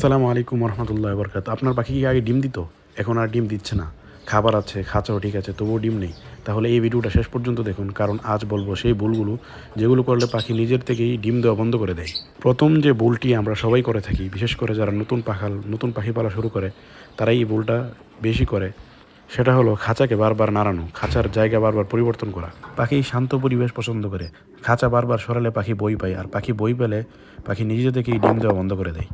আসসালামু আলাইকুম রহমতুল্লাহ বরকাত আপনার পাখি কি আগে ডিম দিত? এখন আর ডিম দিচ্ছে না। খাবার আছে খাঁচাও ঠিক আছে, তবুও ডিম নেই। তাহলে এই ভিডিওটা শেষ পর্যন্ত দেখুন, কারণ আজ বলব সেই ভুলগুলো যেগুলো করলে পাখি নিজের থেকেই ডিম দেওয়া বন্ধ করে দেয়। প্রথম যে ভুলটি আমরা সবাই করে থাকি, বিশেষ করে যারা নতুন পাখাল, নতুন পাখি পালা শুরু করে, তারাই এই ভুলটা বেশি করে। সেটা হলো খাঁচাকে বারবার নাড়ানো, খাঁচার জায়গা বারবার পরিবর্তন করা। পাখি শান্ত পরিবেশ পছন্দ করে। খাঁচা বারবার সরালে পাখি বই পায়, আর পাখি বই পেলে পাখি নিজে থেকেই ডিম দেওয়া বন্ধ করে দেয়।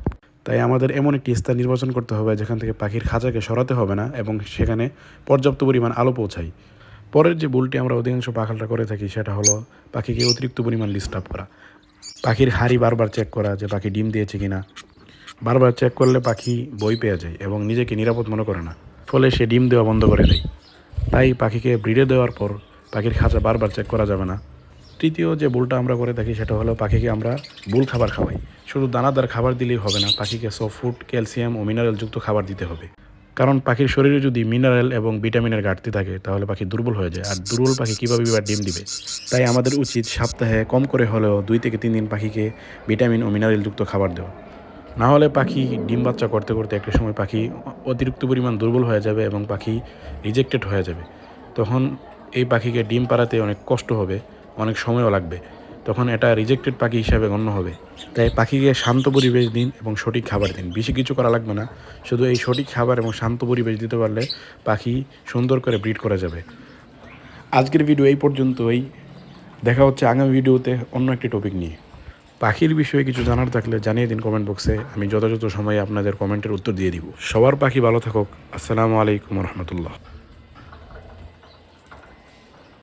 তাই আমাদের এমন একটি স্থান নির্বাচন করতে হবে যেখান থেকে পাখির খাঁচাকে সরাতে হবে না এবং সেখানে পর্যাপ্ত পরিমাণ আলো পৌঁছায় পরের যে ভুলটি আমরা অধিকাংশ পাখালটা করে থাকি সেটা হলো পাখিকে অতিরিক্ত পরিমাণ ডিস্টার্ব করা। পাখির হাড়ি বারবার চেক করা যে পাখি ডিম দিয়েছে কিনা। বারবার চেক করলে পাখি বই পেয়ে যায় এবং নিজেকে নিরাপদ মনে করে না। ফলে সে ডিম দেওয়া বন্ধ করে দেয়। তাই পাখিকে ব্রিডে দেওয়ার পর পাখির খাঁচা বারবার চেক করা যাবে না। তৃতীয় যে বুলটা আমরা করে থাকি সেটা হলো পাখিকে আমরা বুল খাবার খাওয়াই। শুধু দানাদার খাবার দিলেই হবে না, পাখিকে সফট ফুড ক্যালসিয়াম ও মিনারেলযুক্ত খাবার দিতে হবে। কারণ পাখির শরীরে যদি মিনারেল এবং ভিটামিনের ঘাটতি থাকে, তাহলে পাখি দুর্বল হয়ে যায়। আর দুর্বল পাখি কীভাবে এবার ডিম দিবে? তাই আমাদের উচিত সপ্তাহে কম করে হলেও দুই থেকে তিন দিন পাখিকে ভিটামিন ও মিনারেলযুক্ত খাবার দেওয়া। না হলে পাখি ডিম বাচ্চা করতে করতে একটা সময় পাখি অতিরিক্ত পরিমাণ দুর্বল হয়ে যাবে এবং পাখি রিজেক্টেড হয়ে যাবে। তখন এই পাখিকে ডিম পাড়াতে অনেক কষ্ট হবে। অনেক সময়ও লাগবে। তখন এটা রিজেক্টেড পাখি হিসাবে গণ্য হবে। তাই পাখিকে শান্ত পরিবেশ দিন এবং সঠিক খাবার দিন। বেশি কিছু করা লাগবে না। শুধু এই সঠিক খাবার এবং শান্ত পরিবেশ দিতে পারলে পাখি সুন্দর করে ব্রিড করা যাবে। আজকের ভিডিও এই পর্যন্তই। দেখা হচ্ছে আগামী ভিডিওতে অন্য একটি টপিক নিয়ে। পাখির বিষয়ে কিছু জানার থাকলে জানিয়ে দিন কমেন্ট বক্সে আমি যথাযথ সময়ে আপনাদের কমেন্টের উত্তর দিয়ে দিব। সবার পাখি ভালো থাকুক। আসসালামু আলাইকুম রহমতুল্লাহ।